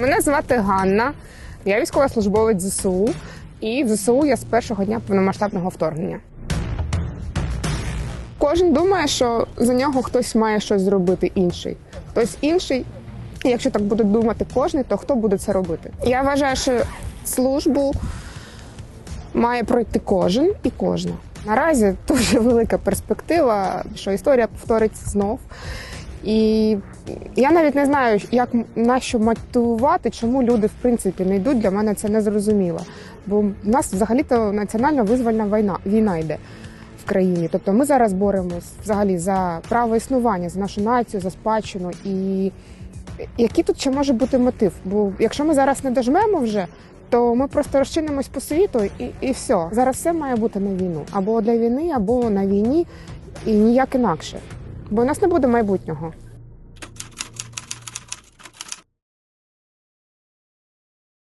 Мене звати Ганна, я військовослужбовець ЗСУ, і в ЗСУ я з першого дня повномасштабного вторгнення. Кожен думає, що за нього хтось має щось зробити інший. Хтось інший, якщо так буде думати кожен, то хто буде це робити? Я вважаю, що службу має пройти кожен і кожна. Наразі дуже велика перспектива, що історія повториться знов. І я навіть не знаю, як на що мотивувати, чому люди в принципі не йдуть. Для мене це не зрозуміло. Бо в нас взагалі-то національно визвольна війна війна йде в країні. Тобто ми зараз боремось взагалі за право існування, за нашу націю, за спадщину. І який тут ще може бути мотив? Бо якщо ми зараз не дожмемо вже, то ми просто розчинимось по світу і, і все. Зараз все має бути на війну. Або для війни, або на війні, і ніяк інакше. Бо у нас не буде майбутнього.